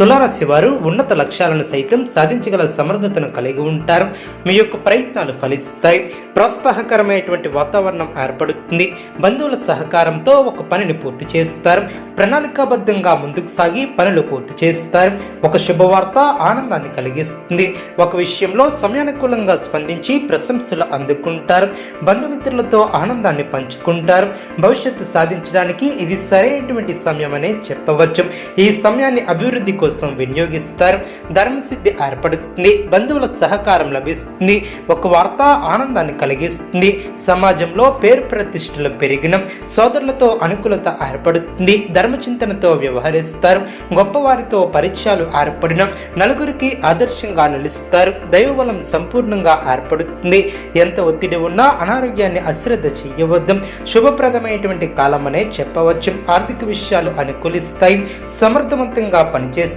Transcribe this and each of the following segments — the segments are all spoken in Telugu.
తులారాశి వారు ఉన్నత లక్ష్యాలను సైతం సాధించగల సమర్థతను కలిగి ఉంటారు. మీ యొక్క ప్రయత్నాలు ఫలిస్తాయి. ప్రోత్సాహకరమైనటువంటి వాతావరణం ఏర్పడుతుంది. బంధువుల సహకారంతో ఒక పనిని పూర్తి చేస్తారు. ప్రణాళికాబద్ధంగా ముందుకు సాగి పనులు పూర్తి చేస్తారు. ఒక శుభవార్త ఆనందాన్ని కలిగిస్తుంది. ఒక విషయంలో సమయానుకూలంగా స్పందించి ప్రశంసలు అందుకుంటారు. బంధుమిత్రులతో ఆనందాన్ని పంచుకుంటారు. భవిష్యత్తు సాధించడానికి ఇది సరైనటువంటి సమయం అనే చెప్పవచ్చు. ఈ సమయాన్ని అభివృద్ధి కోసం వినియోగిస్తారు. ధర్మసిద్ధి ఏర్పడుతుంది. బంధువుల సహకారం లభిస్తుంది. ఒక వార్త ఆనందాన్ని కలిగిస్తుంది. సమాజంలో పేరు ప్రతిష్టలు పెరిగిన సోదరులతో అనుకూలత ఏర్పడుతుంది. ధర్మచింతనతో వ్యవహరిస్తారు. గొప్పవారితో పరిచయాలు ఏర్పడిన నలుగురికి ఆదర్శంగా నిలుస్తారు. దైవబలం సంపూర్ణంగా ఏర్పడుతుంది. ఎంత ఒత్తిడి ఉన్నా అనారోగ్యాన్ని అశ్రద్ధ చేయవద్దు. శుభప్రదమైనటువంటి కాలం అనే చెప్పవచ్చు. ఆర్థిక విషయాలు అనుకూలిస్తాయి. సమర్థవంతంగా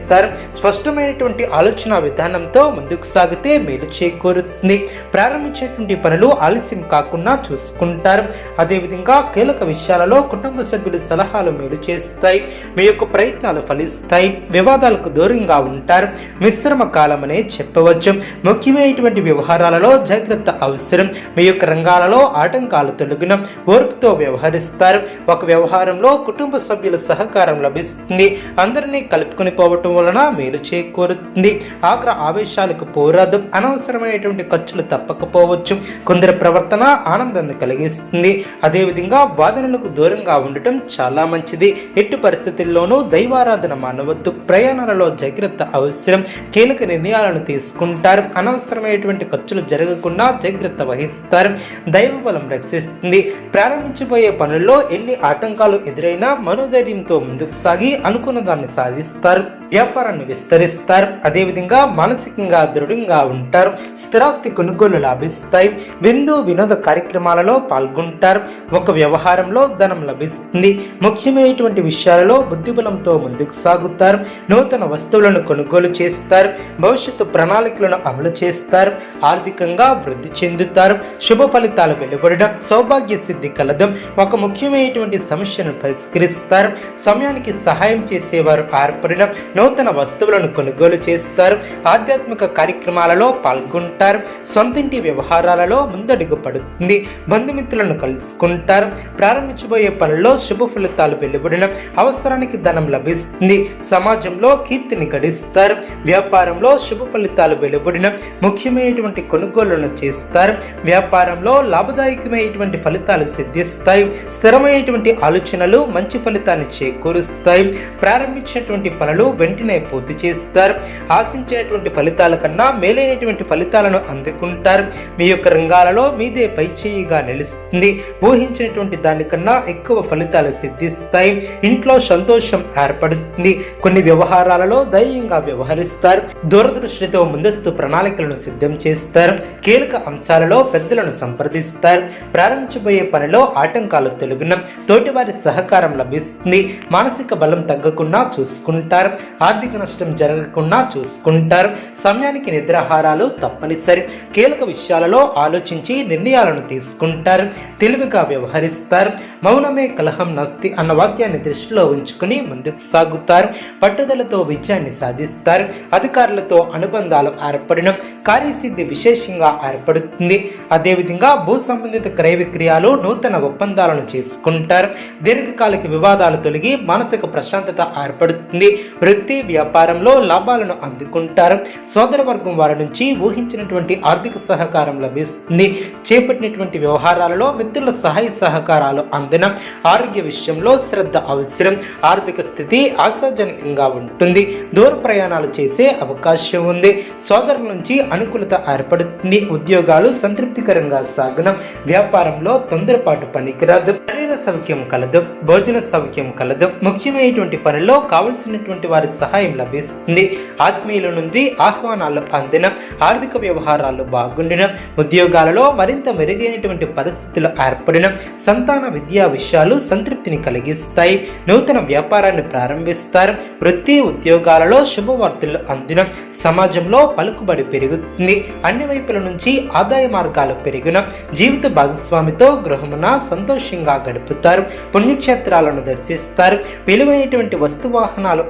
చేస్తారు. స్పష్టమైనటువంటి ఆలోచన విధానంతో ముందుకు సాగితే మేలు చేకూరుతుంది. ప్రారంభించేటువంటి పనులు ఆలస్యం కాకుండా చూసుకుంటారు. అదేవిధంగా కీలక విషయాలలో కుటుంబ సభ్యుల సలహాలు మేలు చేస్తాయి. మీ యొక్క ప్రయత్నాలు ఫలిస్తాయి. వివాదాలకు దూరంగా ఉంటారు. మిశ్రమ కాలం అనే చెప్పవచ్చు. ముఖ్యమైనటువంటి వ్యవహారాలలో జాగ్రత్త అవసరం. మీ యొక్క రంగాలలో ఆటంకాలు తొలగిన ఓర్పుతో వ్యవహరిస్తారు. ఒక వ్యవహారంలో కుటుంబ సభ్యుల సహకారం లభిస్తుంది. అందరినీ కలుపుకొని పోవటం వలన మేలు చేకూరుతుంది. ఆగ్ర ఆవేశాలకు పోరాదు అనవసరమైనటువంటి ఖర్చులు తప్పకపోవచ్చు. కొందరి ప్రవర్తన ఆనందాన్ని కలిగిస్తుంది. అదేవిధంగా వాదనలకు దూరంగా ఉండటం చాలా మంచిది. ఎట్టి పరిస్థితుల్లోనూ దైవారాధన మానవద్దు. ప్రయాణాలలో జాగ్రత్త అవసరం. కీలక నిర్ణయాలను తీసుకుంటారు. అనవసరమైనటువంటి ఖర్చులు జరగకుండా జాగ్రత్త వహిస్తారు. దైవ బలం రక్షిస్తుంది. ప్రారంభించబోయే పనుల్లో ఎన్ని ఆటంకాలు ఎదురైనా మనోధైర్యంతో ముందుకు సాగి అనుకున్న దాన్ని సాధిస్తారు. వ్యాపారాన్ని విస్తరిస్తారు. అదేవిధంగా మానసికంగా దృఢంగా ఉంటారు. స్థిరాస్తి కొనుగోలు లాభిస్తాయి. విందు వినోద కార్యక్రమాలలో పాల్గొంటారు. ఒక వ్యవహారంలో ధనం లభిస్తుంది. ముఖ్యమైనటువంటి విషయాలలో బుద్ధిబలంతో ముందుకు సాగుతారు. నూతన వస్తువులను కొనుగోలు చేస్తారు. భవిష్యత్తు ప్రణాళికలను అమలు చేస్తారు. ఆర్థికంగా వృద్ధి చెందుతారు. శుభ ఫలితాలు వెలువడడం సౌభాగ్య సిద్ధి కలదం ఒక ముఖ్యమైనటువంటి సమస్యను పరిష్కరిస్తారు. సమయానికి సహాయం చేసేవారు ఏర్పడడం నూతన వస్తువులను కొనుగోలు చేస్తారు ఆధ్యాత్మిక కార్యక్రమాలలో పాల్గొంటారు సొంతింటి వ్యవహారాలలో ముందడుగు పడుతుంది బంధుమిత్రులను కలుసుకుంటారు ప్రారంభించబోయే పనుల్లో శుభ ఫలితాలు వెలువడడం అవసరానికి ధనం లభిస్తుంది సమాజంలో కీర్తిని గడిస్తారు వ్యాపారంలో శుభ ఫలితాలు వెలువడడం ముఖ్యమైనటువంటి కొనుగోళ్ళను చేస్తారు వ్యాపారంలో లాభదాయకమైనటువంటి ఫలితాలు సిద్ధిస్తాయి స్థిరమైనటువంటి ఆలోచనలు మంచి ఫలితాన్ని చేకూరుస్తాయి ప్రారంభించినటువంటి పనులు వెంటనే పూర్తి చేస్తారు. ఆశించినటువంటి ఫలితాల కన్నా మేలైనటువంటి ఫలితాలను అందుకుంటారు. మీ యొక్క రంగాలలో మీదే పైచేయిగా నిలుస్తుంది. ఊహించినటువంటి దానికన్నా ఎక్కువ ఫలితాలు సిద్ధిస్తాయి. ఇంట్లో సంతోషం ఏర్పడుతుంది. కొన్ని వ్యవహారాలలో ధైర్యంగా వ్యవహరిస్తారు. దూరదృష్టితో ముందస్తు ప్రణాళికలను సిద్ధం చేస్తారు. కీలక అంశాలలో పెద్దలను సంప్రదిస్తారు. ప్రారంభించబోయే పనిలో ఆటంకాలు తొలగిన తోటివారి సహకారం లభిస్తుంది. మానసిక బలం తగ్గకుండా చూసుకుంటారు. ఆర్థిక నష్టం జరగకుండా చూసుకుంటారు. సమయానికి నిద్రాహారాలు తప్పనిసరి. కీలక విషయాలలో ఆలోచించి నిర్ణయాలను తీసుకుంటారు. తెలివిగా వ్యవహరిస్తారు. మౌనమే కలహం నస్తి అన్న వాక్యాన్ని దృష్టిలో ఉంచుకుని ముందుకు సాగుతారు. పట్టుదలతో విజయాన్ని సాధిస్తారు. అధికారులతో అనుబంధాలు ఏర్పడిన కార్యసిద్ధి విశేషంగా ఏర్పడుతుంది. అదేవిధంగా భూ సంబంధిత క్రయ విక్రయాలు నూతన ఒప్పందాలను చేసుకుంటారు. దీర్ఘకాలిక వివాదాలు తొలగి మానసిక ప్రశాంతత ఏర్పడుతుంది. వృత్తి వృత్తి వ్యాపారంలో లాభాలను అందుకుంటారు. సోదర వర్గం వారి నుంచి ఊహించినటువంటి ఆర్థిక సహకారం లభిస్తుంది. చేపట్టినటువంటి వ్యవహారాలలో మిత్రుల సహాయ సహకారాలు అందిన ఆరోగ్య విషయంలో శ్రద్ధ అవసరం. ఆర్థిక స్థితి ఆశాజనకంగా ఉంటుంది. దూర ప్రయాణాలు చేసే అవకాశం ఉంది. సోదరుల నుంచి అనుకూలత ఏర్పడుతుంది. ఉద్యోగాలు సంతృప్తికరంగా సాగన వ్యాపారంలో తొందరపాటు పనికిరాదు. శరీర సౌఖ్యం కలదు. భోజన సౌఖ్యం కలదు. ముఖ్యమైనటువంటి పనుల్లో కావలసినటువంటి వారి సహాయం లభిస్తుంది. ఆత్మీయుల నుండి ఆహ్వానాలు అందిన ఆర్థిక వ్యవహారాలు బాగుండిన ఉద్యోగాలలో మరింత మెరుగైనటువంటి పరిస్థితులు ఏర్పడిన సంతాన విద్యా విషయాలు సంతృప్తిని కలిగిస్తాయి. నూతన వ్యాపారాన్ని ప్రారంభిస్తారు. వృత్తి ఉద్యోగాలలో శుభవార్తలు అందిన సమాజంలో పలుకుబడి పెరుగుతుంది. అన్ని వైపుల నుంచి ఆదాయ మార్గాలు పెరిగిన జీవిత భాగస్వామితో గృహమున సంతోషంగా గడుపుతారు. పుణ్యక్షేత్రాలను దర్శిస్తారు. విలువైనటువంటి వస్తు వాహనాలు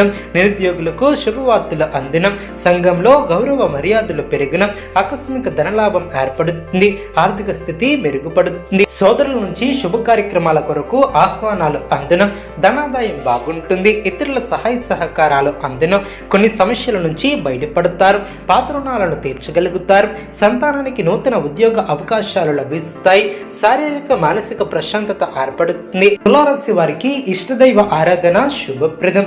ఏర్పడిన నిరుద్యోగులకు శుభవార్తలు అందిన. సంఘంలో గౌరవ మర్యాదలు పెరిగిన. ఆకస్మిక ధనలాభం ఏర్పడుతుంది. ఆర్థిక స్థితి మెరుగుపడుతుంది. సోదరుల నుంచి శుభ కార్యక్రమాల కొరకు ఆహ్వానాలు అందిన. ధనాదాయం బాగుంటుంది. ఇతరుల సహాయ సహకారాలు అందడం కొన్ని సమస్యల నుంచి బయటపడతారు. పాత రుణాలను తీర్చగలుగుతారు. సంతానానికి నూతన ఉద్యోగ అవకాశాలు లభిస్తాయి. శారీరక మానసిక ప్రశాంతత ఏర్పడుతుంది. తులారాశి వారికి ఇష్టదైవ ఆరాధన శుభప్రదం.